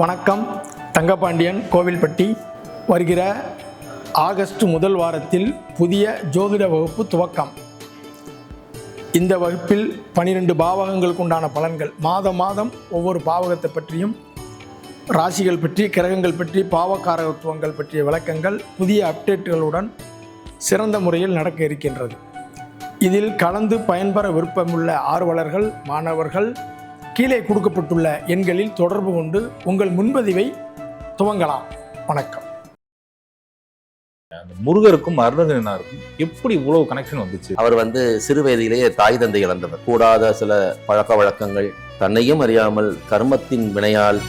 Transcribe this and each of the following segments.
வணக்கம். தங்கபாண்டியன் கோவில்பட்டி வருகிற ஆகஸ்ட் முதல் வாரத்தில் புதிய ஜோதிட வகுப்பு துவக்கம். இந்த வகுப்பில் பனிரெண்டு பாவகங்களுக்கு உண்டான பலன்கள். மாதம் மாதம் ஒவ்வொரு பாவகத்தை பற்றியும் ராசிகள் பற்றி கிரகங்கள் பற்றி பாவகாரகத்துவங்கள் பற்றிய விளக்கங்கள் புதிய அப்டேட்டுகளுடன் சிறந்த முறையில் நடக்க இருக்கின்றது. இதில் கலந்து பயன்பெற விருப்பமுள்ள ஆர்வலர்கள் மாணவர்கள் கீழே கொடுக்கப்பட்டுள்ள எண்களில் தொடர்பு கொண்டு உங்கள் முன்பதிவை துவங்கலாம். வணக்கம். அந்த முருகருக்கும் அருணகிரினாருக்கும் எப்படி இவ்வளவு கனெக்ஷன் வந்துச்சு? அவர் வந்து சிறு வயதிலேயே தாய் தந்தை இழந்தவர். கூடாத சில பழக்க வழக்கங்கள் தன்னையும் அறியாமல் கர்மத்தின் வினையால்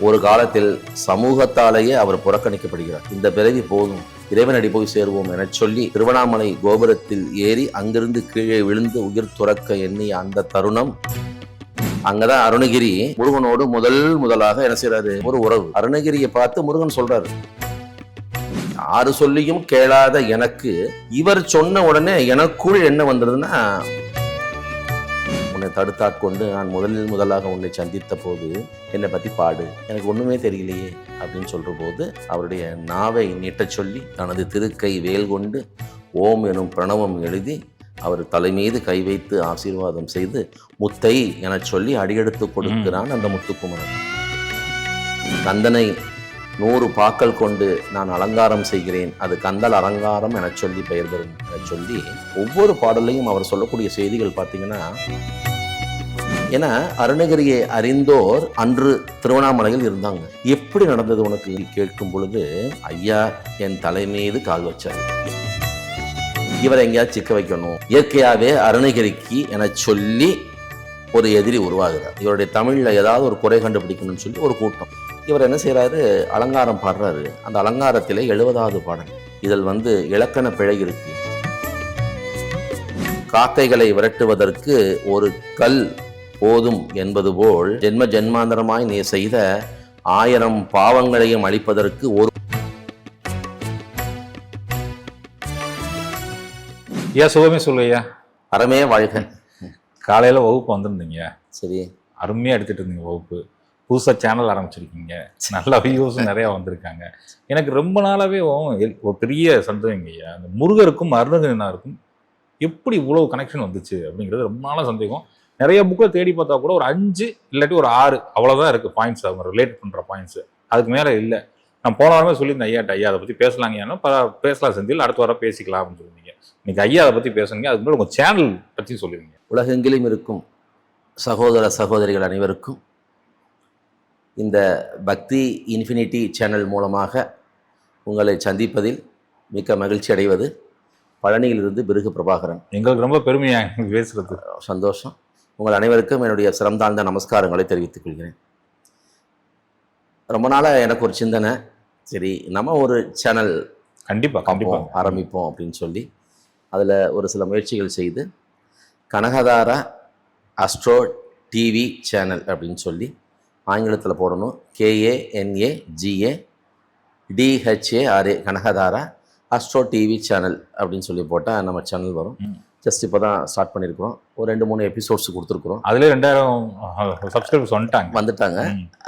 ஒரு காலத்தில் சமூகத்தாலேயே அவர் புறக்கணிக்கப்படுகிறார். இந்த பிறவி போதும். இறைவனடி போய் சேருவோம் எனச் சொல்லி திருவண்ணாமலை கோபுரத்தில் ஏறி அங்கிருந்து கீழே விழுந்து உயிர் துறக்க எண்ணிய அந்த தருணம் அங்கதான் அருணகிரி முருகனோடு முதல் முதலாக என்ன செய்யறாரு ஒரு உறவு. அருணகிரியை பார்த்து முருகன் சொல்றாரு. யாரு சொல்லியும் கேளாத எனக்கு இவர் சொன்ன உடனே எனக்குள் என்ன வந்ததுன்னா உன்னை தடுத்தாட்கொண்டு நான் முதலில் முதலாக உன்னை சந்தித்த போது என்னை பத்தி பாடு. எனக்கு ஒண்ணுமே தெரியலையே அப்படின்னு சொல்ற போது அவருடைய நாவை நீட்டச் சொல்லி தனது திருக்கை வேல் கொண்டு ஓம் எனும் பிரணவம் எழுதி அவர் தலை மீது கை வைத்து ஆசீர்வாதம் செய்து முத்தை எனச் சொல்லி அடியெடுத்து கொடுக்கிறான் அந்த முத்துக்குமரன். கந்தனை நூறு பாக்கள் கொண்டு நான் அலங்காரம் செய்கிறேன். அது கந்தல் அலங்காரம் எனச் சொல்லி பெயர் பெறும். என சொல்லி ஒவ்வொரு பாடலையும் அவர் சொல்லக்கூடிய செய்திகள் பார்த்தீங்கன்னா ஏன்னா அருணகிரியை அறிந்தோர் அன்று திருவண்ணாமலையில் இருந்தாங்க. எப்படி நடந்தது உனக்கு? கேட்கும் பொழுது ஐயா என் தலை மீது கால் வச்சார். இவரை எங்கேயாவது சிக்க வைக்கணும். இயற்கையாகவே அருணகிரிக்கு என சொல்லி ஒரு எதிரி உருவாகிறார். இவருடைய தமிழில் ஏதாவது ஒரு குறை கண்டுபிடிக்கணும்னு சொல்லி ஒரு கூட்டம். இவர் என்ன செய்கிறாரு அலங்காரம் பாடுறாரு. அந்த அலங்காரத்திலே எழுபதாவது பாடல். இதில் வந்து இலக்கண பிழை இருக்கு. காக்கைகளை விரட்டுவதற்கு ஒரு கல் போதும் என்பது போல் ஜென்ம ஜென்மாந்தரமாய் நீ செய்த ஆயிரம் பாவங்களையும் அழிப்பதற்கு ஒரு ஐயா சுகமே சொல்லுங்க அறமே வாழ்க. காலையில வகுப்பு வந்திருந்தீங்க. சரி. அருமையா எடுத்துட்டு இருந்தீங்க வகுப்பு. புதுசா சேனல் ஆரம்பிச்சிருக்கீங்க. நல்ல வியூஸும் நிறைய வந்திருக்காங்க. எனக்கு ரொம்ப எல்- ஒரு பெரிய சந்தேகங்க ஐயா. அந்த முருகருக்கும் அருணகிரினாருக்கும் எப்படி இவ்வளவு கனெக்ஷன் வந்துச்சு அப்படிங்கிறது ரொம்ப நாளா சந்தேகம். நிறைய புக்கில் தேடி பார்த்தா கூட ஒரு அஞ்சு இல்லாட்டி ஒரு ஆறு அவ்வளவுதான் இருக்கு பாயிண்ட்ஸ் அவங்க ரிலேட் பண்ற பாயிண்ட்ஸ் அதுக்கு மேல இல்லை. நான் போன வாரமே சொல்லியிருந்தேன் ஐயாட்ட ஐயா அதை பத்தி பேசலாங்க ஏன்னா பேசலாம் செந்தில். அடுத்த வாரம் பேசிக்கலாம் அப்படின்னு சொல்லியிருந்தீங்க இன்னைக்கு ஐயா அதை பத்தி பேசுங்க அதுக்கு முன்னாடி உங்க சேனல் பத்தி சொல்லிருங்க. உலகெங்கிலும் இருக்கும் சகோதர சகோதரிகள் அனைவருக்கும் இந்த பக்தி இன்ஃபினிட்டி சேனல் மூலமாக உங்களை சந்திப்பதில் மிக்க மகிழ்ச்சி அடைவது பழனியிலிருந்து பிருகு பிரபாகரன். எங்களுக்கு ரொம்ப பெருமையா இங்க பேசுறது. சந்தோஷம். உங்கள் அனைவருக்கும் என்னுடைய சிறந்தாழ்ந்த நமஸ்காரங்களை தெரிவித்துக் கொள்கிறேன். ரொம்ப நாளாக எனக்கு ஒரு சிந்தனை. சரி நம்ம ஒரு சேனல் கண்டிப்பா கண்டிப்பா. கண்டிப்பாக ஆரம்பிப்போம் அப்படின்னு சொல்லி அதில் ஒரு சில முயற்சிகள் செய்து கனகதாரா அஸ்ட்ரோ டிவி சேனல் அப்படின்னு சொல்லி ஆங்கிலத்தில் போடணும். K A N A G A T H A R A Kanakadhara Astro TV channel அப்படின்னு சொல்லி போட்டால் நம்ம சேனல் வரும். ஜஸ்ட் இப்போ தான் ஸ்டார்ட் பண்ணியிருக்கிறோம் ஒரு ரெண்டு மூணு எபிசோட்ஸ் கொடுத்துருக்குறோம். அதுல ரெண்டாயிரம் சப்ஸ்கிரைபர்ஸ் வந்துட்டாங்க. வந்துட்டாங்க.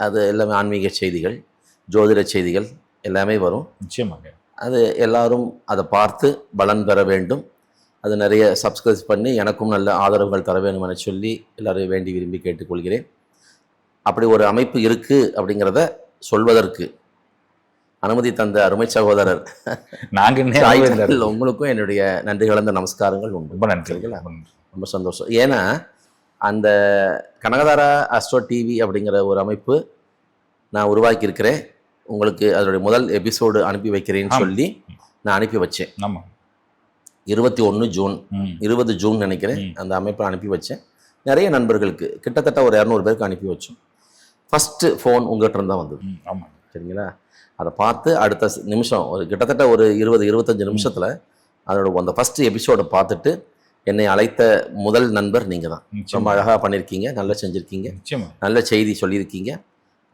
அது எல்லாமே ஆன்மீக செய்திகள் ஜோதிட செய்திகள் எல்லாமே வரும். நிச்சயமாங்க. அது எல்லாரும் அதை பார்த்து பலன் பெற வேண்டும். அது நிறைய சப்ஸ்கிரைப் பண்ணி எனக்கும் நல்ல ஆதரவுகள் தர வேண்டும் என சொல்லி எல்லாரையும் வேண்டி விரும்பி கேட்டுக்கொள்கிறேன். அப்படி ஒரு அமைப்பு இருக்குது அப்படிங்கிறத சொல்வதற்கு அனுமதி தந்த அருமை சகோதரர். நாங்க இன்னும் சாய் அளவே இல்லை. சேனல் உங்களுக்கும் என்னுடைய நன்றி கலந்த நமஸ்காரங்கள் உண்டு. ரொம்ப நன்றி. சரிங்களா? ரொம்ப நன்றி. ரொம்ப சந்தோஷம். ஏன்னா அந்த கனகதாரா அஸ்ட்ரோ டிவி அப்படிங்கிற ஒரு அமைப்பு நான் உருவாக்கியிருக்கிறேன். உங்களுக்கு அதனுடைய முதல் எபிசோடு அனுப்பி வைக்கிறேன்னு. சொல்லி நான் அனுப்பி வச்சேன். ஆமா. இருபத்தி ஒன்று ஜூன் இருபது ஜூன் நினைக்கிறேன். அந்த அமைப்பை அனுப்பி வச்சேன். நிறைய நண்பர்களுக்கு கிட்டத்தட்ட ஒரு இரநூறு பேருக்கு அனுப்பி வச்சோம். ஃபஸ்ட்டு ஃபோன் உங்கள்கிட்ட இருந்து தான் வந்தது. ம், ஆமா. சரிங்களா? அதை பார்த்து அடுத்த நிமிஷம் ஒரு கிட்டத்தட்ட ஒரு இருபது இருபத்தஞ்சு நிமிஷத்தில் அதோட அந்த ஃபஸ்ட் எபிசோடை பார்த்துட்டு என்னை அழைத்த முதல் நண்பர் நீங்கள் தான் ரொம்ப அழகாக பண்ணியிருக்கீங்க நல்லா செஞ்சுருக்கீங்க. நல்ல செய்தி சொல்லியிருக்கீங்க.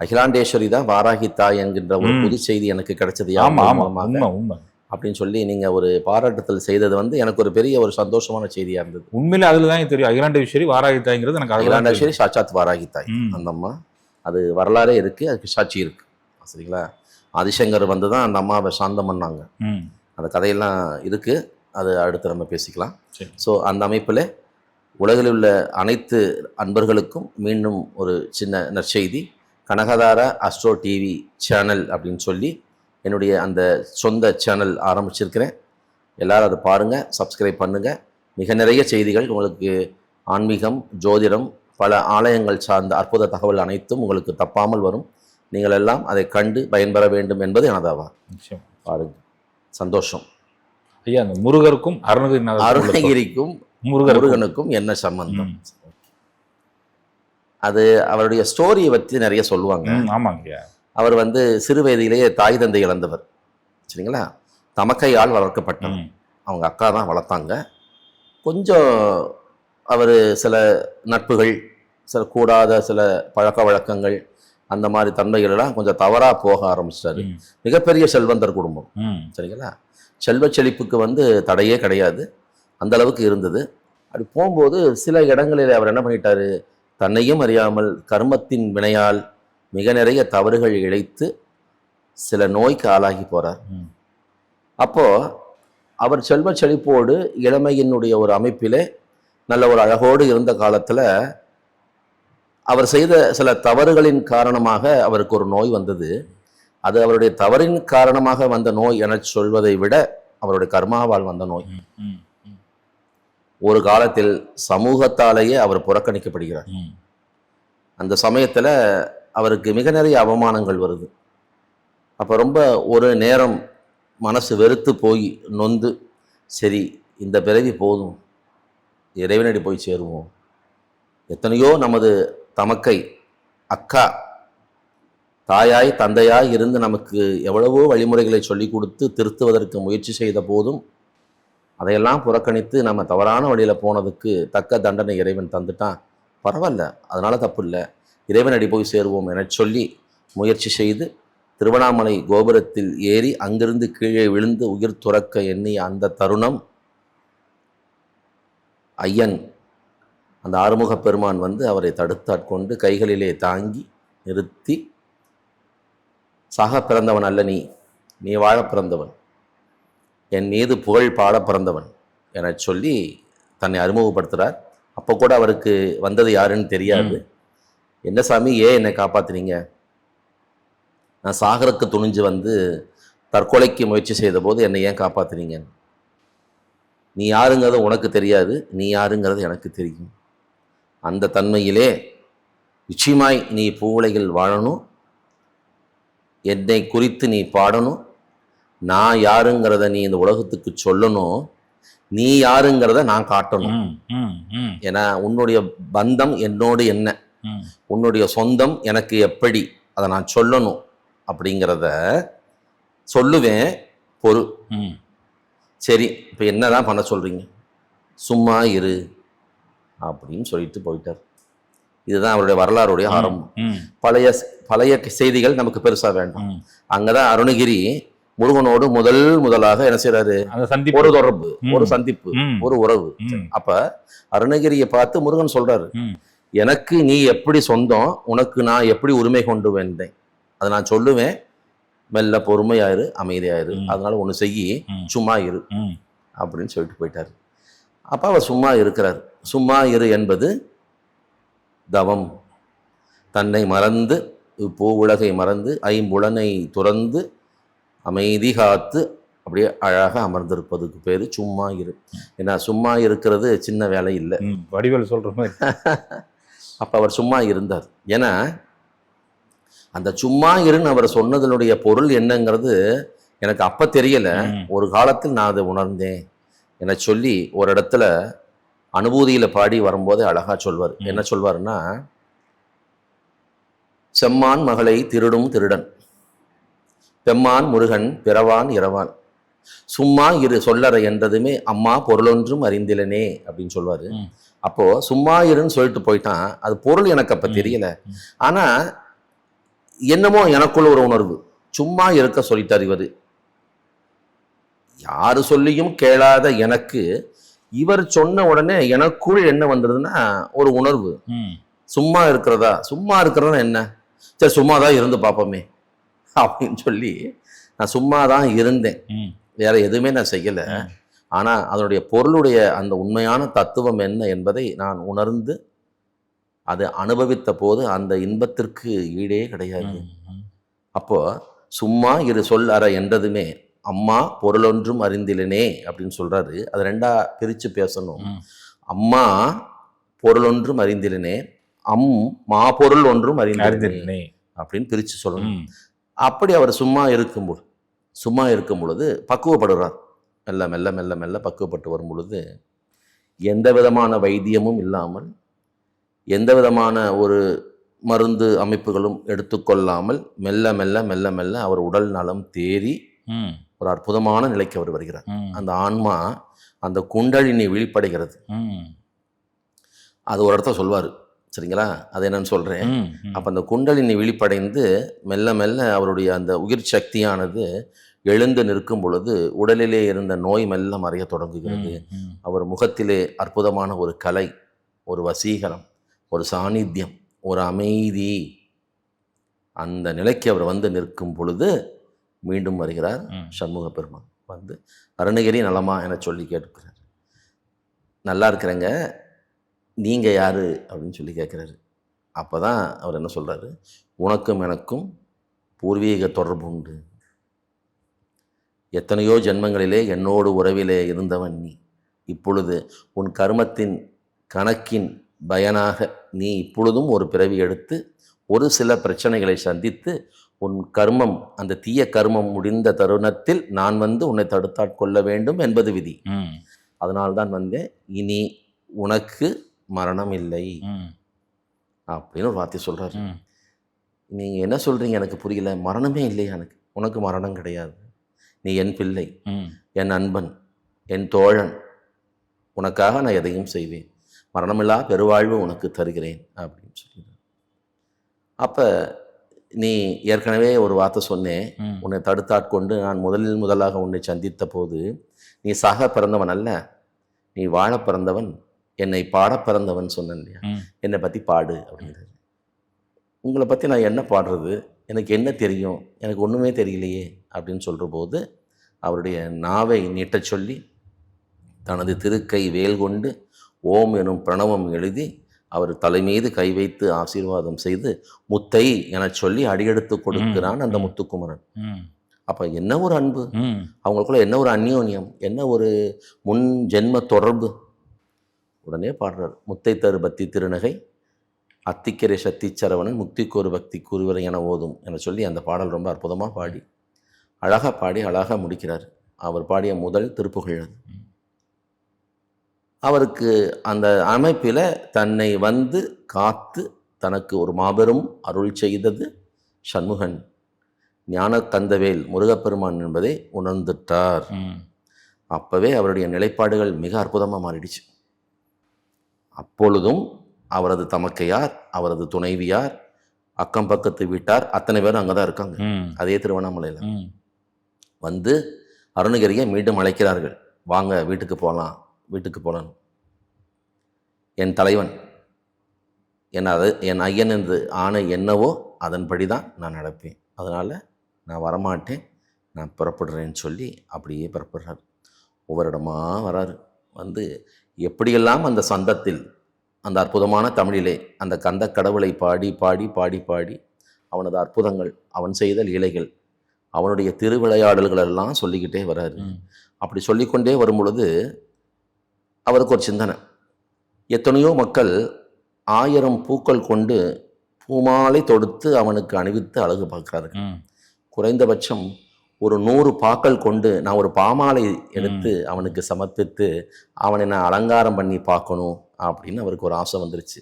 அகிலாண்டேஸ்வரி தான் வாராகி தாய் என்கின்ற ஒரு. புது செய்தி எனக்கு கிடைச்சது அப்படின்னு சொல்லி நீங்க ஒரு பாராட்டுதல் செய்தது வந்து எனக்கு ஒரு பெரிய ஒரு சந்தோஷமான செய்தியா இருந்தது. உண்மையில அதுல தான் தெரியும். அகிலாண்டேஸ்வரி வாராகி தாய்ங்கிறது எனக்கு அகிலாண்டேஸ்வரி சாட்சாத் வாராகி தாய். அந்த அம்மா அது வரலாறே இருக்குது அதுக்கு சாட்சி இருக்குது சரிங்களா? ஆதிசங்கர் வந்து தான் அந்த அம்மாவை சாந்தம் பண்ணாங்க. அந்த கதையெல்லாம் இருக்குது அது அடுத்து நம்ம பேசிக்கலாம். ஸோ அந்த அமைப்பில் உலகில் உள்ள அனைத்து அன்பர்களுக்கும் மீண்டும் ஒரு சின்ன நற்செய்தி. கனகதார அஸ்ட்ரோ டிவி சேனல் அப்படின்னு சொல்லி என்னுடைய அந்த சொந்த சேனல் ஆரம்பிச்சிருக்கிறேன். எல்லாரும் அதை பாருங்கள் சப்ஸ்கிரைப் பண்ணுங்கள் மிக நிறைய செய்திகள் உங்களுக்கு ஆன்மீகம் ஜோதிடம் பல ஆலயங்கள் சார்ந்த அற்புத தகவல் அனைத்தும் உங்களுக்கு தப்பாமல் வரும். நீங்கள் எல்லாம் அதை கண்டு பயன்பெற வேண்டும் என்பது எனதாவா? பாருங்க. சந்தோஷம். ஐயா அந்த முருகருக்கும் அருணகிரிநாதர் அருணகிரிக்கும் முருகனுக்கும் என்ன சம்பந்தம். அது அவருடைய ஸ்டோரியை பற்றி நிறைய சொல்லுவாங்க. ஆமாங்க. அவர் வந்து சிறு வயதிலேயே தாய் தந்தை இழந்தவர். சரிங்களா? தமக்கையால் வளர்க்கப்பட்டவர். அவங்க அக்கா தான் வளர்த்தாங்க. கொஞ்சம் அவர் சில நட்புகள் சில கூடாத சில பழக்க வழக்கங்கள் அந்த மாதிரி தன்மைகளெல்லாம் கொஞ்சம் தவறாக போக ஆரம்பிச்சிட்டாரு. மிகப்பெரிய செல்வந்தர் குடும்பம். சரிங்களா? செல்வ செழிப்புக்கு வந்து தடையே கிடையாது. அந்த அளவுக்கு இருந்தது. அப்படி போகும்போது சில இடங்களில் அவர் என்ன பண்ணிட்டாரு? தன்னையும் அறியாமல் கர்மத்தின் வினையால் மிக நிறைய தவறுகள் இழைத்து சில நோய்க்கு ஆளாகி போறார். ம். அப்போ அவர் செல்வ செழிப்போடு இளமையினுடைய ஒரு அமைப்பிலே நல்ல ஒரு அழகோடு இருந்த காலத்துல அவர் செய்த சில தவறுகளின் காரணமாக அவருக்கு ஒரு நோய் வந்தது. அது அவருடைய தவறின் காரணமாக வந்த நோய் என சொல்வதை விட அவருடைய கர்மாவால் வந்த நோய். ஒரு காலத்தில் சமூகத்தாலேயே அவர் புறக்கணிக்கப்படுகிறார். அந்த சமயத்துல அவருக்கு மிக நிறைய அவமானங்கள் வருது. அப்போ ரொம்ப ஒரு நேரம் மனசு வெறுத்து போய் நொந்து சரி இந்த பிறவி போதும். இறைவனடி போய் சேருவோம். எத்தனையோ நமது தமக்கை அக்கா தாயாய் தந்தையாய் இருந்து நமக்கு எவ்வளவோ வழிமுறைகளை சொல்லிக் கொடுத்து திருத்துவதற்கு முயற்சி செய்த போதும் அதையெல்லாம் புறக்கணித்து நம்ம தவறான வழியில் போனதுக்கு தக்க தண்டனை இறைவன் தந்துட்டான். பரவாயில்ல. அதனால் தப்பு இல்லை. இறைவனடி போய் சேருவோம் என சொல்லி முயற்சி செய்து திருவண்ணாமலை கோபுரத்தில் ஏறி அங்கிருந்து கீழே விழுந்து உயிர் துறக்க எண்ணிய அந்த தருணம் ஐயன் அந்த ஆறுமுகப் பெருமான் வந்து அவரை தடுத்தாட்கொண்டு கைகளிலே தாங்கி நிறுத்தி சாக பிறந்தவன் அல்ல நீ. நீ வாழ பிறந்தவன். என் மீது புகழ் பாட பிறந்தவன் என சொல்லி தன்னை அறிமுகப்படுத்துகிறார் அப்போ கூட அவருக்கு வந்தது யாருன்னு தெரியாது. என்ன சாமி ஏன் என்னை காப்பாத்துனீங்க நான் சாகருக்கு துணிஞ்சு வந்து தற்கொலைக்கு முயற்சி செய்த போது என்னை ஏன் காப்பாத்துனீங்க நீ யாருங்கிறது உனக்கு தெரியாது நீ யாருங்கிறது எனக்கு தெரியும். அந்த தன்மையிலே நிச்சயமாய் நீ பூவுலகில் வாழணும். என்னை குறித்து நீ பாடணும். நான் யாருங்கிறத நீ இந்த உலகத்துக்கு சொல்லணும். நீ யாருங்கிறத நான் காட்டணும். ஏன்னா உன்னுடைய பந்தம் என்னோடு என்ன. உன்னுடைய சொந்தம் எனக்கு எப்படி? அதை நான் சொல்லணும் அப்படிங்கிறத சொல்லுவேன். பொறு. ம். சரி இப்போ என்னதான் பண்ண சொல்றீங்க? சும்மா இரு அப்படின்னு சொல்லிட்டு போயிட்டார். இதுதான் அவருடைய வரலாறுடைய ஆரம்பம். பழைய பழைய செய்திகள் நமக்கு பெருசா வேண்டாம். ம். அங்கதான் அருணகிரி முருகனோடு முதல் முதலாக என்ன சந்திப்பு. ஒரு தொடர்பு. ஒரு சந்திப்பு ஒரு உறவு. அப்ப அருணகிரியை பார்த்து முருகன் சொல்றாரு. எனக்கு நீ எப்படி சொந்தம் உனக்கு நான் எப்படி உரிமை கொண்டு வந்தேன்? அதை நான் சொல்லுவேன். மெல்ல பொறுமையாயிரு அமைதியாயிரு. அதனால ஒன்று செய்யி. சும்மா இரு. அப்படின்னு சொல்லிட்டு போயிட்டார். அப்போ அவர் சும்மா இருக்கிறார். சும்மா இரு என்பது தவம். தன்னை மறந்து பூ உலகை மறந்து ஐம்புலனை துறந்து அமைதி காத்து அப்படியே அழகாக அமர்ந்திருப்பதுக்கு பேர் சும்மா இரு. ஏன்னா சும்மா இருக்கிறது சின்ன வேலை இல்லை. வடிவேல் சொல்ற மாதிரி. அப்போ அவர் சும்மா இருந்தார். ஏன்னா அந்த சும்மா இருன்னு அவர் சொன்னதனுடைய பொருள் என்னங்கிறது எனக்கு அப்போ தெரியல. ஒரு காலத்தில் நான் அதை உணர்ந்தேன். என சொல்லி ஒரு இடத்துல அனுபூதியில பாடி வரும்போதே அழகா சொல்வார். என்ன சொல்வாருன்னா செம்மான் மகளை திருடும் திருடன். பெம்மான் முருகன் பிறவான் இரவான். சும்மா இரு சொல்லற என்றதுமே அம்மா பொருளொன்றும் அறிந்திலனே அப்படின்னு சொல்வாரு. ம். அப்போ சும்மா இருன்னு சொல்லிட்டு போயிட்டான். அது பொருள் எனக்கு அப்ப. தெரியல. ஆனா என்னமோ எனக்குள்ள ஒரு உணர்வு. சும்மா இருக்க சொல்லிட்டார் இவரு. யாரு சொல்லியும் கேளாத எனக்கு இவர் சொன்ன உடனே எனக்குள் என்ன வந்ததுன்னா ஒரு உணர்வு. சும்மா இருக்கிறதா? சும்மா இருக்கிறதா என்ன? சரி சும்மா தான் இருந்து பார்ப்போமே அப்படின்னு சொல்லி நான் சும்மா தான் இருந்தேன் வேற எதுவுமே நான் செய்யலை ம். ஆனா அதனுடைய பொருளுடைய அந்த உண்மையான தத்துவம் என்ன என்பதை நான் உணர்ந்து அதை அனுபவித்த போது அந்த இன்பத்திற்கு ஈடே கிடையாது. அப்போ சும்மா இரு சொல் அற என்றதுமே அம்மா பொருளொன்றும் அறிந்திலனே அப்படின்னு சொல்றாரு அது ரெண்டா பிரிச்சு பேசணும். அம்மா பொருளொன்றும் அறிந்திலனே அம் மா பொருள் ஒன்றும் அறிந்திலனே. அப்படின்னு பிரிச்சு சொல்லணும் அப்படி அவர் சும்மா இருக்கும்போது சும்மா இருக்கும் பொழுது பக்குவப்படுறார். மெல்ல மெல்ல மெல்ல மெல்ல பக்குவப்பட்டு வரும் பொழுது எந்த விதமான வைத்தியமும் இல்லாமல் எந்த விதமான ஒரு மருந்து அமைப்புகளும் எடுத்துக்கொள்ளாமல் மெல்ல மெல்ல மெல்ல மெல்ல அவர் உடல் நலம் தேறி ஒரு அற்புதமான நிலைக்கு அவர் வருகிறார். அந்த ஆன்மா அந்த குண்டலினி விழிப்படைகிறது அது ஒரு இடத்த சொல்வார். சரிங்களா? அது என்னன்னு சொல்கிறேன். அப்போ அந்த குண்டலினி விழிப்படைந்து மெல்ல மெல்ல அவருடைய அந்த உயிர் சக்தியானது எழுந்து நிற்கும் பொழுது உடலிலே இருந்த நோய் மெல்ல மறைய தொடங்குகிறது. அவர் முகத்திலே அற்புதமான ஒரு கலை ஒரு வசீகரம் ஒரு சாநித்தியம் ஒரு அமைதி. அந்த நிலைக்கு அவர் வந்து நிற்கும் பொழுது மீண்டும் வருகிறார். சண்முக பெருமான். வந்து அருணகிரி நலமா என சொல்லி கேட்கிறார். நல்லா இருக்கிறேங்க. நீங்கள் யாரு? அப்படின்னு சொல்லி கேட்குறாரு. அப்போ தான் அவர் என்ன சொல்கிறாரு உனக்கும் எனக்கும் பூர்வீக தொடர்பு உண்டு. எத்தனையோ ஜென்மங்களிலே என்னோடு உறவிலே இருந்தவன் நீ. இப்பொழுது உன் கர்மத்தின் கணக்கின் பயனாக நீ இப்பொழுதும் ஒரு பிறவி எடுத்து ஒரு சில பிரச்சனைகளை சந்தித்து உன் கர்மம் அந்த தீய கர்மம் முடிந்த தருணத்தில் நான் வந்து உன்னை தடுத்தாட்கொள்ள வேண்டும் என்பது விதி. ம், அதனால்தான் வந்தேன் இனி உனக்கு மரணம் இல்லை அப்படின்னு ஒரு வார்த்தை சொல்றாரு. ம். நீங்கள் என்ன சொல்கிறீங்க எனக்கு புரியல. மரணமே இல்லையா எனக்கு. உனக்கு மரணம் கிடையாது. நீ என் பிள்ளை என் அன்பன் என் தோழன். உனக்காக நான் எதையும் செய்வேன். மரணமில்லா பெருவாழ்வு உனக்கு தருகிறேன் அப்படின்னு சொல்லிடுறார். அப்போ நீ ஏற்கனவே ஒரு வார்த்தை சொன்னேன். உன்னை தடுத்தாட்கொண்டு நான் முதலில் முதலாக உன்னை சந்தித்த போது நீ சாக பிறந்தவன் அல்ல. நீ வாழ பிறந்தவன். என்னை பாட பிறந்தவன் சொன்னேன் இல்லையா. என்னை பற்றி பாடு அப்படிங்கிறாரு உங்களை பற்றி நான் என்ன பாடுறது? எனக்கு என்ன தெரியும்? எனக்கு ஒன்றுமே தெரியலையே அப்படின்னு சொல்கிற போது அவருடைய நாவை நீட்டச் சொல்லி தனது திருக்கை வேல் கொண்டு ஓம் எனும் பிரணவம் எழுதி அவர் தலைமீது கை வைத்து ஆசீர்வாதம் செய்து முத்தை எனச் சொல்லி அடியெடுத்து கொடுக்கிறான் அந்த. முத்துக்குமரன். அப்போ என்ன ஒரு அன்பு. அவங்களுக்குள்ள என்ன ஒரு அந்யோன்யம்? என்ன ஒரு முன் ஜென்ம தொடர்பு? உடனே பாடுறார். முத்தை தரு பக்தி திருநகை அத்திக்கரை சக்தி சரவணன் முக்திக்கு ஒரு பக்தி கூறுவரை என ஓதும் என சொல்லி அந்த பாடல் ரொம்ப அற்புதமாக பாடி அழகாக பாடி அழகாக முடிக்கிறார். அவர் பாடிய முதல் திருப்புகழ் அது. அவருக்கு அந்த அமைப்பில் தன்னை வந்து காத்து தனக்கு ஒரு மாபெரும் அருள் செய்தது சண்முகன். ஞான கந்தவேல் முருகப்பெருமான் என்பதை உணர்ந்துட்டார். அப்பவே அவருடைய நிலைப்பாடுகள் மிக அற்புதமாக மாறிடுச்சு. அப்பொழுதும் அவரது தமக்கையார் அவரது துணைவியார் அக்கம் பக்கத்து வீட்டார் அத்தனை பேரும் அங்கே தான் இருக்காங்க அதே திருவண்ணாமலையில். வந்து அருணகிரியை மீண்டும் அழைக்கிறார்கள். வாங்க வீட்டுக்கு போகலாம் வீட்டுக்கு போகலாம் என் தலைவன் என் அது என் ஐயன் என்று ஆணை என்னவோ அதன்படி தான் நான் நடப்பேன். அதனால் நான் வரமாட்டேன். நான் புறப்படுறேன்னு சொல்லி அப்படியே புறப்படுறார். ஒவ்வொரு இடமா வராரு. வந்து எப்படியெல்லாம் அந்த சந்தத்தில் அந்த அற்புதமான தமிழிலே அந்த கந்த கடவுளை பாடி பாடி பாடி பாடி அவனது அற்புதங்கள் அவன் செய்த லீலைகள் அவனுடைய திருவிளையாடல்கள் எல்லாம் சொல்லிக்கிட்டே வராரு. அப்படி சொல்லிக்கொண்டே வரும் பொழுது அவருக்கு ஒரு சிந்தனை எத்தனையோ மக்கள் ஆயிரம் பூக்கள் கொண்டு பூமாலை தொடுத்து அவனுக்கு அணிவித்து அழகு பார்க்கிறார்கள் ம். குறைந்தபட்சம் ஒரு நூறு பாக்கள் கொண்டு நான் ஒரு பாமாலை எடுத்து அவனுக்கு சமர்ப்பித்து அவனை நான் அலங்காரம் பண்ணி பார்க்கணும் அப்படின்னு அவருக்கு ஒரு ஆசை வந்துருச்சு.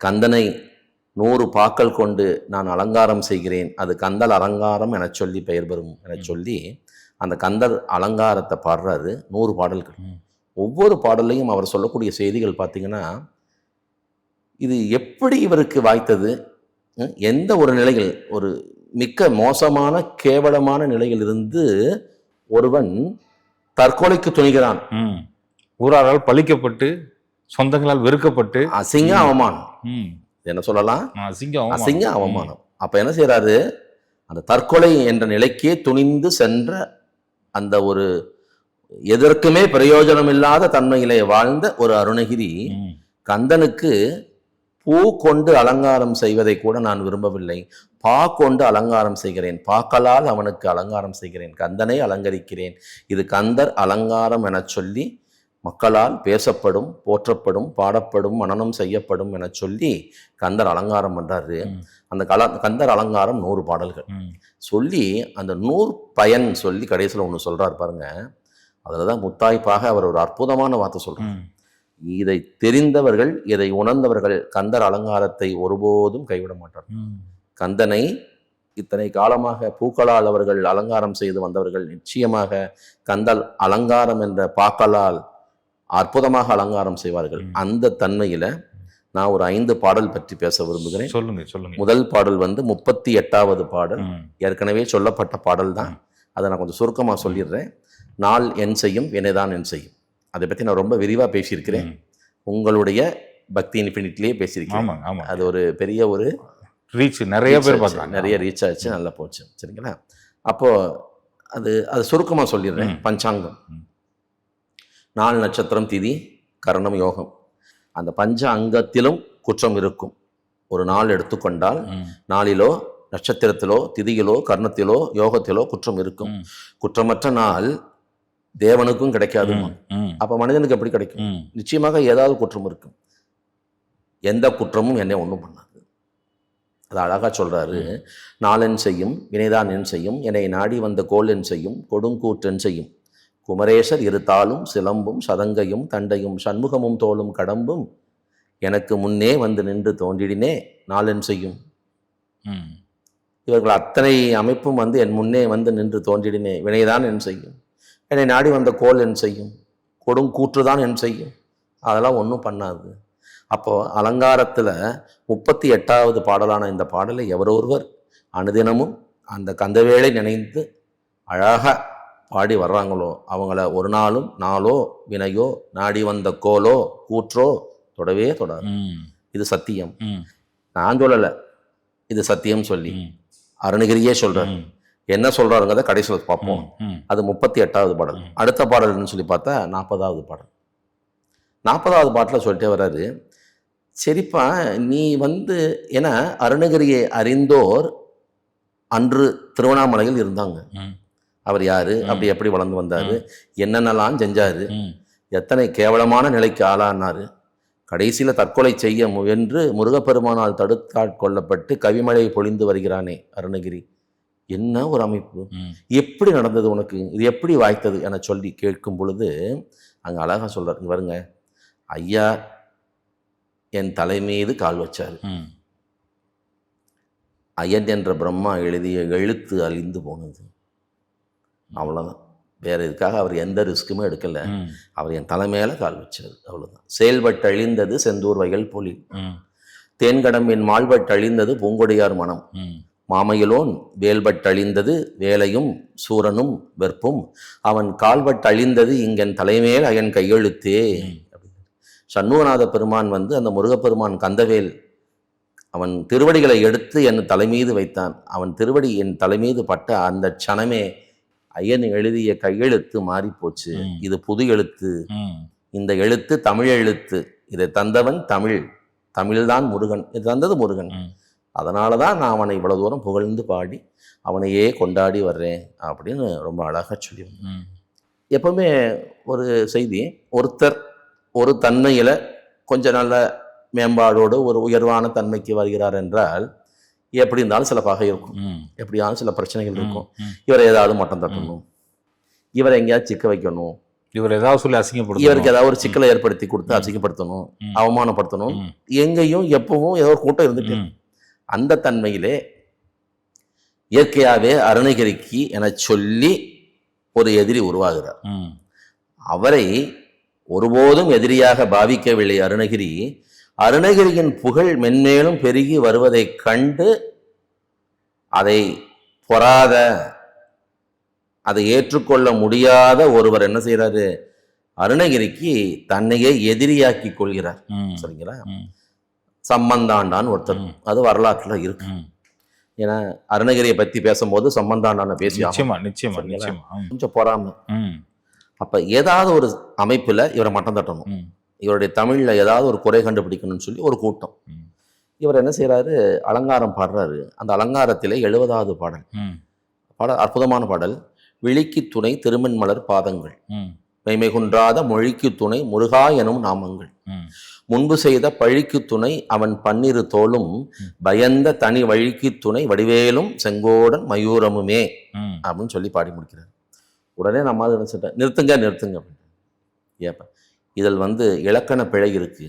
கந்தனை நூறு பாக்கள் கொண்டு நான் அலங்காரம் செய்கிறேன். அது கந்தல் அலங்காரம் என சொல்லி பெயர் பெறும் என சொல்லி அந்த கந்தர் அலங்காரத்தை பாடுறாரு. நூறு பாடல்கள். ஒவ்வொரு பாடல்லையும் அவர் சொல்லக்கூடிய செய்திகள் பார்த்தீங்கன்னா இது எப்படி இவருக்கு வாய்த்தது? எந்த ஒரு நிலையில் ஒரு மிக்க மோசமான கேவலமான நிலையிலிருந்து ஒருவன் தற்கொலைக்கு துணிகிறான். ஊராரால் பழிக்கப்பட்டு சொந்தங்களால் வெறுக்கப்பட்டு அசிங்க அவமானம். என்ன சொல்லலாம் அசிங்க அவமானம். அப்ப என்ன செய்றாரு அந்த தற்கொலை என்ற நிலைக்கே துணிந்து சென்ற அந்த ஒரு எதற்குமே பிரயோஜனம் இல்லாத தன்மையிலே வாழ்ந்த ஒரு அருணகிரி. கந்தனுக்கு பூ கொண்டு அலங்காரம் செய்வதை கூட நான் விரும்பவில்லை. பா கொண்டு அலங்காரம் செய்கிறேன். பாக்களால் அவனுக்கு அலங்காரம் செய்கிறேன். கந்தனை அலங்கரிக்கிறேன். இது கந்தர் அலங்காரம் எனச் சொல்லி மக்களால் பேசப்படும் போற்றப்படும் பாடப்படும் மனனம் செய்யப்படும் எனச் சொல்லி கந்தர் அலங்காரம் பண்றாரு. ம். அந்த கல கந்தர் அலங்காரம் நூறு பாடல்கள். சொல்லி அந்த நூறு பயன் சொல்லி கடைசியில் ஒன்று சொல்றாரு பாருங்க. அதில் தான் முத்தாய்ப்பாக அவர் ஒரு அற்புதமான வார்த்தை சொல்றார். ம். இதை தெரிந்தவர்கள் இதை உணர்ந்தவர்கள் கந்தர் அலங்காரத்தை ஒருபோதும் கைவிட மாட்டார் ம். கந்தனை இத்தனை காலமாக பூக்களால் அவர்கள் அலங்காரம் செய்து வந்தவர்கள் நிச்சயமாக கந்தல் அலங்காரம் என்ற பாக்களால் அற்புதமாக அலங்காரம் செய்வார்கள். அந்த தன்மையில நான் ஒரு ஐந்து பாடல் பற்றி பேச விரும்புகிறேன். சொல்லுங்க சொல்லுங்க. முதல் பாடல் வந்து முப்பத்தி எட்டாவது பாடல். ஏற்கனவே சொல்லப்பட்ட பாடல் தான் அதை நான் கொஞ்சம் சுருக்கமாக சொல்லிடுறேன். நாள் என் செய்யும் வினைதான் என் செய்யும். அதை பற்றி நான் ரொம்ப விரிவாக பேசியிருக்கிறேன். உங்களுடைய பக்தி இன்ஃபினிட்லேயே பேசியிருக்கேன் ஆமாங்க ஆமா அது ஒரு பெரிய ஒரு ரீச் நிறைய பேர். பார்த்தாங்க நிறைய ரீச் ஆச்சு நல்லா போச்சு. சரிங்களா? அப்போ அது அது சுருக்கமாக சொல்லிடுறேன். பஞ்சாங்கம். நாள் நட்சத்திரம் திதி கரணம் யோகம். அந்த பஞ்ச அங்கத்திலும் குற்றம் இருக்கும். ஒரு நாள் எடுத்துக்கொண்டால். நாளிலோ நட்சத்திரத்திலோ திதியிலோ கர்ணத்திலோ யோகத்திலோ குற்றம் இருக்கும். குற்றமற்ற நாள் தேவனுக்கும் கிடைக்காது. அப்ப மனிதனுக்கு எப்படி கிடைக்கும். நிச்சயமாக ஏதாவது குற்றம் இருக்கும். எந்த குற்றமும் என்னை ஒன்றும் பண்ணாது. அது அழகா சொல்றாரு. நாளென் செய்யும் வினைதான் என் செய்யும் என்னை நாடி வந்த கோல் என் செய்யும் கொடுங்கூற்றென் செய்யும். குமரேசர் இருத்தாலும் சிலம்பும் சதங்கையும் தண்டையும் சண்முகமும் தோளும் கடம்பும் எனக்கு முன்னே வந்து நின்று தோன்றிடினே நாளென் செய்யும். இவர்கள் அத்தனை அமைப்பும் வந்து என் முன்னே வந்து நின்று தோன்றிடினே வினைதான் என் செய்யும். என்னை நாடி வந்த கோல் என் செய்யும் கொடுங்கூற்று தான் என் செய்யும் அதெல்லாம் ஒன்றும் பண்ணாது அப்போ அலங்காரத்தில் முப்பத்தி எட்டாவது பாடலான இந்த பாடலை எவரொருவர் அனுதினமும் அந்த கந்தவேளை நினைந்து அழகாக பாடி வர்றாங்களோ அவங்கள ஒரு நாளும் நாளோ வினையோ நாடி வந்த கோலோ கூற்றோ தொடவே தொடாது. இது சத்தியம். நான் சொல்லலை இது சத்தியம் சொல்லி. அருணகிரியே ம். என்ன சொல்றாருங்கிறத கடைசியில் பார்ப்போம். அது முப்பத்தி எட்டாவது பாடல். அடுத்த பாடல்னு சொல்லி பார்த்தா நாற்பதாவது பாடல். நாற்பதாவது பாட்டில் சொல்லிட்டே வர்றாரு. சரிப்பா நீ வந்து ஏன்னா அருணகிரியை அறிந்தோர் அன்று திருவண்ணாமலையில் இருந்தாங்க. அவர் யாரு. அப்படி எப்படி வளர்ந்து வந்தாரு? என்னென்னலாம் செஞ்சாரு. எத்தனை கேவலமான நிலைக்கு ஆளானாரு? கடைசியில் தற்கொலை செய்ய முயன்று முருகப்பெருமானால் தடுத்தாட்கொள்ளப்பட்டு கவிமழை பொழிந்து வருகிறானே அருணகிரி. என்ன ஒரு அமைப்பு. எப்படி நடந்தது உனக்கு? இது எப்படி வாய்த்தது? என சொல்லி கேட்கும் பொழுது அங்கே அழகா சொல்றாரு. இங்க வருங்க ஐயா என் தலை மீது கால் வச்சாரு. ம். ஐயன் என்ற பிரம்மா எழுதிய எழுத்து அழிந்து போனது. அவ்வளோதான் வேற இதுக்காக அவர் எந்த ரிஸ்க்குமே எடுக்கல. அவர் என் தலை மேல கால் வச்சாரு. அவ்வளவுதான். செயல்பட்டு அழிந்தது செந்தூர் வயல் பொலி. ம். தேன்கடம்பின் மால்பட்டு அழிந்தது பூங்கொடியார் மனம். மாமையிலோன் வேல்பட்டழிந்தது வேலையும் சூரனும் வெற்பும் அவன் கால்பட்டு அழிந்தது இங்கன் தலைமேல் அயன் கையெழுத்தே. சண்முகநாத பெருமான் வந்து அந்த முருகப்பெருமான் கந்தவேல் அவன் திருவடிகளை எடுத்து என் தலைமீது வைத்தான் அவன் திருவடி என் தலைமீது பட்ட அந்த க்ஷணமே ஐயன் எழுதிய கையெழுத்து மாறிப்போச்சு. இது புது எழுத்து. இந்த எழுத்து தமிழ் எழுத்து இதை தந்தவன் தமிழ் தமிழ்தான் முருகன் இது தந்தது முருகன். அதனால தான் நான் அவனை இவ்வளவு தூரம் புகழ்ந்து பாடி அவனையே கொண்டாடி வர்றேன் அப்படின்னு ரொம்ப அழகாக சொல்லி ம். எப்பவுமே ஒரு செய்தி ஒருத்தர் ஒரு தன்மையில் கொஞ்ச நல்ல மேம்பாடோடு ஒரு உயர்வான தன்மைக்கு வருகிறார் என்றால் எப்படி இருந்தாலும் சில பகை இருக்கும். எப்படியாலும் சில பிரச்சனைகள் இருக்கும். இவரை ஏதாவது மட்டம் தட்டணும் இவரை எங்கேயாவது சிக்க வைக்கணும் இவர் ஏதாவது சொல்லி அசிங்கப்படுத்த இவருக்கு ஏதாவது ஒரு சிக்கலை ஏற்படுத்தி கொடுத்து அசிங்கப்படுத்தணும். அவமானப்படுத்தணும். எங்கேயும் எப்பவும் ஏதோ ஒரு கூட்டம் இருந்துட்டு. அந்த தன்மையிலே இயற்கையாகவே அருணகிரிக்கு என சொல்லி ஒரு எதிரி உருவாகிறார். அவரை ஒருபோதும் எதிரியாக பாவிக்கவில்லை அருணகிரி. அருணகிரியின் புகழ் மென்மேலும் பெருகி வருவதைக் கண்டு அதை பொறாத அதை ஏற்றுக்கொள்ள முடியாத ஒருவர் என்ன செய்றாரு அருணகிரிக்கு தன்னையே எதிரியாக்கி கொள்கிறார். சரிங்களா? ம். சம்பந்தாண்டான் ஒருத்தர். அது வரலாற்றுல இருக்கு. ஏன்னா அருணகிரியை பத்தி பேசும்போது சம்பந்தாண்டான பேசி. நிச்சயமா நிச்சயமா? நிச்சயமா. கொஞ்சம் பொறாமை. அப்ப ஏதாவது ஒரு அமைப்புல இவரை மட்டம் தட்டணும். இவருடைய தமிழ்ல ஏதாவது ஒரு குறை கண்டுபிடிக்கணும்னு சொல்லி ஒரு கூட்டம். இவர் என்ன செய்றாரு? அலங்காரம் பாடுறாரு. அந்த அலங்காரத்திலே எழுபதாவது பாடல். பாடல் அற்புதமான பாடல். விழிக்கு துணை திருமண் மலர் பாதங்கள். ம், மெய்மை குன்றாத மொழிக்கு துணை முருகா எனும் நாமங்கள். முன்பு செய்த பழிக்கு துணை அவன் பன்னிரு தோளும் பயந்த தனி வழிக்கு துணை வடிவேலும் செங்கோடன் மயூரமுமே அப்படின்னு சொல்லி பாடி முடிக்கிறார். உடனே நம்ம அதை நினைச்சிட்டேன் நிறுத்துங்க நிறுத்துங்க அப்படின்னு ஏப்ப இதில் வந்து இலக்கண பிழை இருக்கு.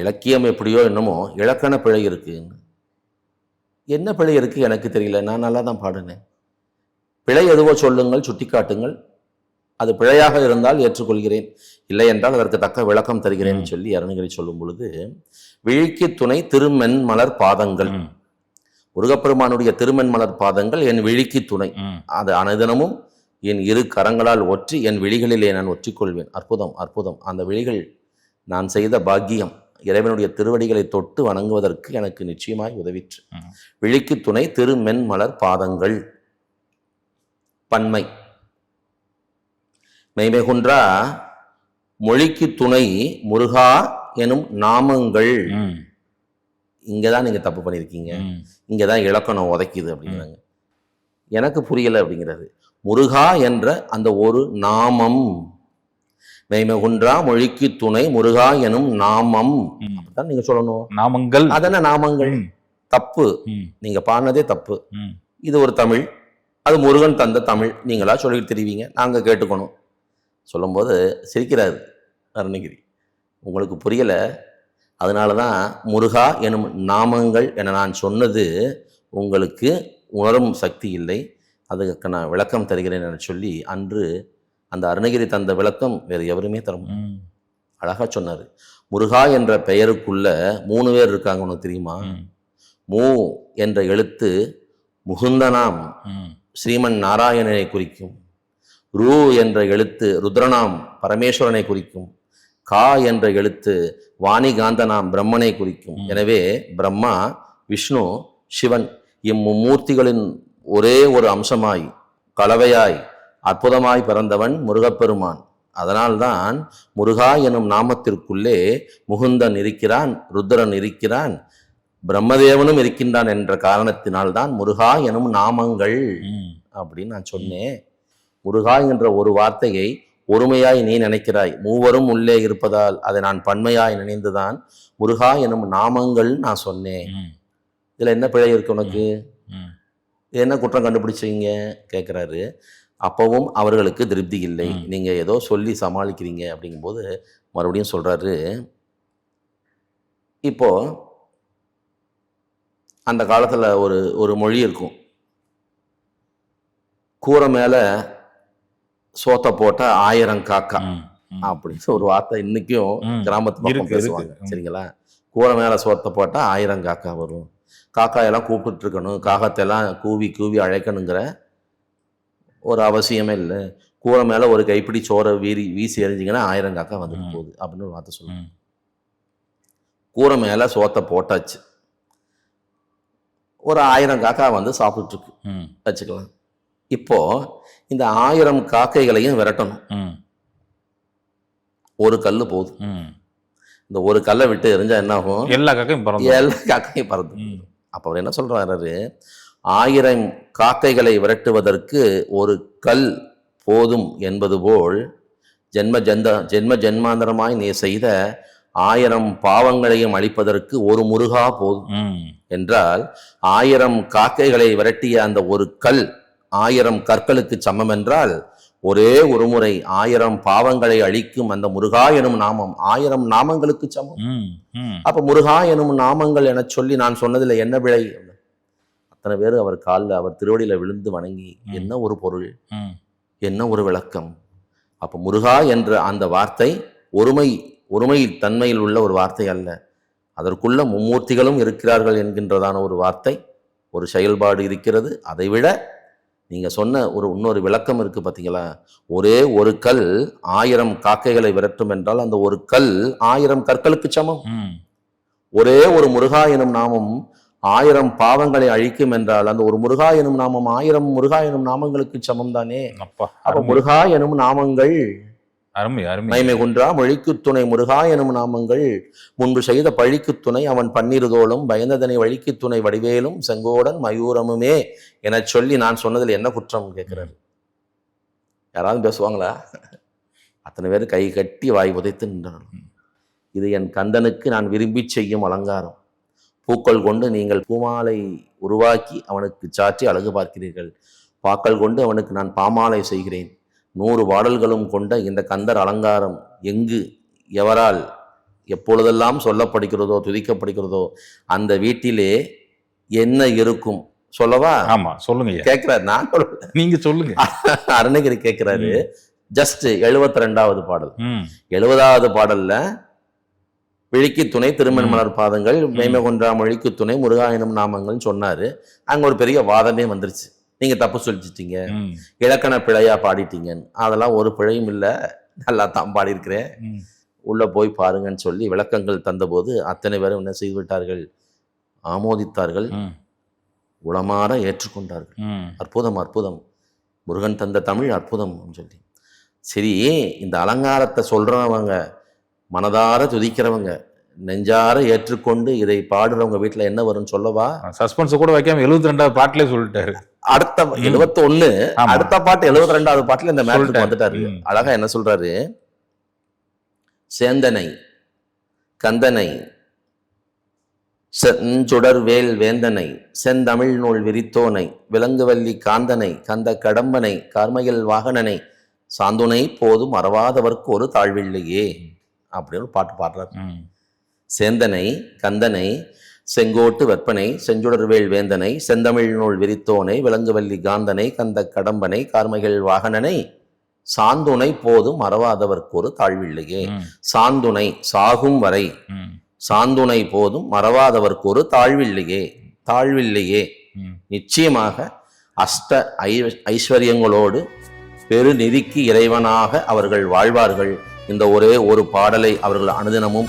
இலக்கியம் எப்படியோ என்னமோ இலக்கண பிழை இருக்கு. என்ன பிழை இருக்கு எனக்கு தெரியல. நான் நல்லா தான் பாடினேன். பிழை எதுவோ சொல்லுங்கள் சுட்டிக்காட்டுங்கள். அது பிழையாக இருந்தால் ஏற்றுக்கொள்கிறேன். இல்லை என்றால் அதற்கு தக்க விளக்கம் தருகிறேன். சொல்லி அருணகிரி சொல்லும் பொழுது விழிக்கு துணை திருமென் மலர் பாதங்கள். முருகப்பெருமானுடைய திருமென் மலர் பாதங்கள் என் விழிக்கு துணை. அது அனுதினமும் என் இரு கரங்களால் ஒற்றி என் விழிகளிலே நான் ஒற்றிக்கொள்வேன். அற்புதம் அற்புதம். அந்த விழிகள் நான் செய்த பாக்கியம் இறைவனுடைய திருவடிகளை தொட்டு வணங்குவதற்கு எனக்கு நிச்சயமாய் உதவிற்று. விழிக்கு துணை திருமென் மலர் பாதங்கள். பன்மை. மெய்மைகுன்றா மொழிக்கு துணை முருகா எனும் நாமங்கள். ம், இங்கதான் நீங்க தப்பு பண்ணியிருக்கீங்க. இங்கே தான் இலக்கணம் உதைக்குது அப்படிங்கிறாங்க. எனக்கு புரியல அப்படிங்கிறாரு முருகா என்ற அந்த ஒரு நாமம். மெய்மகுன்றா மொழிக்கு துணை முருகா எனும் நாமம். ம். அப்படித்தான் நீங்க சொல்லணும். நாமங்கள். அதென்ன நாமங்கள்? தப்பு. நீங்க பாடினதே தப்பு. இது ஒரு தமிழ். அது முருகன் தந்த தமிழ். நீங்களா சொல்லிட்டு தெரிவிங்க. நாங்க கேட்டுக்கணும். சொல்லும்போது சிரிக்கிறாரு அருணகிரி. உங்களுக்கு புரியல. அதனால தான் முருகா எனும் நாமங்கள் என நான் சொன்னது உங்களுக்கு உணரும் சக்தி இல்லை. அதுக்கு நான் விளக்கம் தருகிறேன் என சொல்லி அன்று அந்த அருணகிரி தந்த விளக்கம் வேறு எவருமே தர முடியாது. ம், அழகா சொன்னார். முருகா என்ற பெயருக்குள்ள மூணு பேர் இருக்காங்க உனக்கு தெரியுமா? ம், என்ற எழுத்து முகுந்தனாம் ஸ்ரீமன் நாராயணனை குறிக்கும். ரூ என்ற எழுத்து ருத்ரனாம் பரமேஸ்வரனை குறிக்கும். கா என்ற எழுத்து வாணிகாந்தனாம் பிரம்மனை குறிக்கும். எனவே பிரம்மா விஷ்ணு சிவன் இம்மும்மூர்த்திகளின் ஒரே ஒரு அம்சமாய் கலவையாய் அற்புதமாய் பிறந்தவன் முருகப்பெருமான். அதனால்தான் முருகா எனும் நாமத்திற்குள்ளே முகுந்தன் இருக்கிறான் ருத்ரன் இருக்கிறான் பிரம்மதேவனும் இருக்கின்றான் என்ற காரணத்தினால்தான் முருகா எனும் நாமங்கள் அப்படின்னு நான் சொன்னேன். முருகா என்ற ஒரு வார்த்தையை ஒருமையாய் நீ நினைக்கிறாய். மூவரும் உள்ளே இருப்பதால் அதை நான் பன்மையாய் நினைந்துதான் முருகா எனும் நாமங்கள் நான் சொன்னேன். இதுல என்ன பிழை இருக்கு உனக்கு? என்ன குற்றம் கண்டுபிடிச்சீங்க? கேட்குறாரு அப்பவும் அவர்களுக்கு திருப்தி இல்லை. ம். நீங்க ஏதோ சொல்லி சமாளிக்கிறீங்க அப்படிங்கும்போது மறுபடியும் சொல்றாரு. இப்போ அந்த காலத்துல ஒரு ஒரு மொழி இருக்கும். கூரை மேல சோத்தை போட்ட ஆயிரம் காக்கா. அப்படின்னு ஒரு வார்த்தை இன்னைக்கும். கிராமத்து பக்கம் பேசுவாங்க. சரிங்களா? கூரை மேல சோத்தை போட்டா ஆயிரம் காக்கா வரும். காக்காயெல்லாம் கூப்பிட்டு இருக்கணும் காகத்தையெல்லாம் கூவி கூவி அழைக்கணுங்கிற ஒரு அவசியமே இல்லை. கூரை மேல ஒரு கைப்பிடி சோறை வீரி வீசி எறிஞ்சிங்கன்னா ஆயிரம் காக்கா வந்துட்டு. போகுது அப்படின்னு ஒரு வார்த்தை சொல்லுவாங்க. கூரை மேல சோத்தை போட்டாச்சு. ஒரு ஆயிரம் காக்கா வந்து ம், வச்சுக்கலாம். இப்போ இந்த ஆயிரம் காக்கைகளையும் விரட்டணும். ஒரு கல்லு போதும். இந்த ஒரு கல்லை விட்டு எரிஞ்சா என்ன ஆகும் எல்லா காக்கையும் பறந்து எல்லா காக்கையும் பறந்து அப்ப அவர் என்ன சொல்றாரு? ஆயிரம் காக்கைகளை விரட்டுவதற்கு ஒரு கல் போதும் என்பது போல் ஜென்ம ஜந்த ஜென்ம ஜென்மாந்தரமாய் நீ செய்த ஆயிரம் பாவங்களையும் அழிப்பதற்கு ஒரு முருகா போதும். என்றால் ஆயிரம் காக்கைகளை விரட்டிய அந்த ஒரு கல் ஆயிரம் கற்களுக்கு சமம் என்றால் ஒரே ஒரு முறை ஆயிரம் பாவங்களை அழிக்கும் அந்த முருகா எனும் நாமம் ஆயிரம் நாமங்களுக்கு சமம். அப்ப முருகா எனும் நாமங்கள் என சொல்லி நான் சொன்னதுல என்ன விளை? அத்தனை பேர் அவர் காலில் அவர் திருவடியில விழுந்து வணங்கி. என்ன ஒரு பொருள்? என்ன ஒரு விளக்கம்? அப்ப முருகா என்ற அந்த வார்த்தை ஒருமை ஒருமை தன்மையில் உள்ள ஒரு வார்த்தை அல்ல. அதற்குள்ள மும்மூர்த்திகளும் இருக்கிறார்கள் என்கின்றதான ஒரு வார்த்தை. ஒரு செயல்பாடு இருக்கிறது. அதைவிட நீங்க சொன்ன ஒரு இன்னொரு விளக்கம் இருக்கு பாத்தீங்களா? ஒரே ஒரு கல் ஆயிரம் காக்கைகளை விரட்டும் என்றால் அந்த ஒரு கல் ஆயிரம் கற்களுக்கு சமம். ஒரே ஒரு முருகா எனும் நாமம் ஆயிரம் பாவங்களை அழிக்கும் என்றால் அந்த ஒரு முருகா எனும் நாமம் ஆயிரம் முருகா எனும் நாமங்களுக்கு சமம் தானே? அப்பா முருகா எனும் நாமங்கள் அருமை அருமை. மைமை குன்றா மொழிக்குத் துணை முருகா எனும் நாமங்கள் முன்பு செய்த பழிக்குத் துணை அவன் பன்னிருதோளும் பயந்ததனை வழிக்குத் துணை வடிவேலும் செங்கோடன் மயூரமுமே எனச் சொல்லி நான் சொன்னதில் என்ன குற்றம் கேட்கிறாரு? யாராவது பேசுவாங்களா? அத்தனை பேர் கை கட்டி வாய் உதைத்து நின்றார்கள் இது என் கந்தனுக்கு நான் விரும்பி செய்யும் அலங்காரம். பூக்கள் கொண்டு நீங்கள் பூமாலை உருவாக்கி அவனுக்கு சாற்றி அழகு பார்க்கிறீர்கள். பாக்கள் கொண்டு அவனுக்கு நான் பாமாலை செய்கிறேன். நூறு பாடல்களும் கொண்ட இந்த கந்தர் அலங்காரம் எங்கு எவரால் எப்பொழுதெல்லாம் சொல்லப்படுகிறதோ துதிக்கப்படுகிறதோ அந்த வீட்டிலே என்ன இருக்கும்? சொல்லவா? ஆமா சொல்லுங்க கேட்கிறாரு. நான். நீங்க சொல்லுங்க. அருணகிரி கேட்கிறாரு. ஜஸ்ட் எழுபத்தி ரெண்டாவது பாடல். எழுபதாவது பாடல்ல விழிக்கு துணை திருமண் ம். மலர் பாதங்கள் மேய்மை கொன்றா மொழிக்கு துணை முருகாயனும் நாமங்கள்னு சொன்னாரு. அங்க ஒரு பெரிய வாதமே வந்துருச்சு. நீங்க தப்பு சொல்லிச்சிட்டீங்க. இலக்கண பிழையா பாடிட்டீங்கன்னு அதெல்லாம் ஒரு பிழையும் இல்லை. நல்லா தான் பாடியிருக்கிறேன். உள்ள போய் பாருங்கன்னு சொல்லி விளக்கங்கள் தந்தபோது அத்தனை பேரும் என்ன செய்து விட்டார்கள்? ஆமோதித்தார்கள். உளமாற ஏற்றுக்கொண்டார்கள். அற்புதம் அற்புதம். முருகன் தந்த தமிழ் அற்புதம் சொல்லி. சரி இந்த அலங்காரத்தை சொல்றவங்க மனதார துதிக்கிறவங்க நெஞ்சார ஏற்றுக்கொண்டு இதை பாடுறவங்க வீட்டுல என்ன வரும்னு சொல்லவா? சஸ்பென்ஸ் கூட வைக்காம எழுபத்தி ரெண்டாவது பாட்டிலே சொல்லிட்டாரு. அடுத்த. எழுபத்தி ஒண்ணு. அடுத்த பாட்டு எழுபத்தி ரெண்டாவது பாட்டுல இந்த சொல்லிட்டாரு. வந்துட்டாரு. அழகா என்ன சொல்றாரு சேந்தனை கந்தனை செஞ்சுடர் வேல் வேந்தனை செந்தமிழ் நூல் விரித்தோனை விலங்குவல்லி காந்தனை கந்த கடம்பனை கார்மையல் வாகனனை சாந்துனை போதும் மறவாதவர்க்கு ஒரு தாழ்வில்லையே அப்படின்னு ஒரு பாட்டு பாடுறார் சேந்தனை கந்தனை செங்கோட்டு வெப்பனை செஞ்சுடர்வேல் வேந்தனை செந்தமிழ் நூல் விரித்தோனை விலங்குவல்லி காந்தனை கந்த கடம்பனை கார்மைகள் வாகனனை சாந்துணை போதும் மறவாதவர்க்கு ஒரு தாழ்வில்லையே சாந்துணை சாகும் வரை சாந்துணை போதும் மறவாதவர்க்கு ஒரு தாழ்வில்லையே. தாழ்வில்லையே நிச்சயமாக அஷ்ட ஐ ஐஸ்வர்யங்களோடு பெருநிதிக்கு இறைவனாக அவர்கள் வாழ்வார்கள். இந்த ஒரே ஒரு பாடலை அவர்கள் அனுதினமும்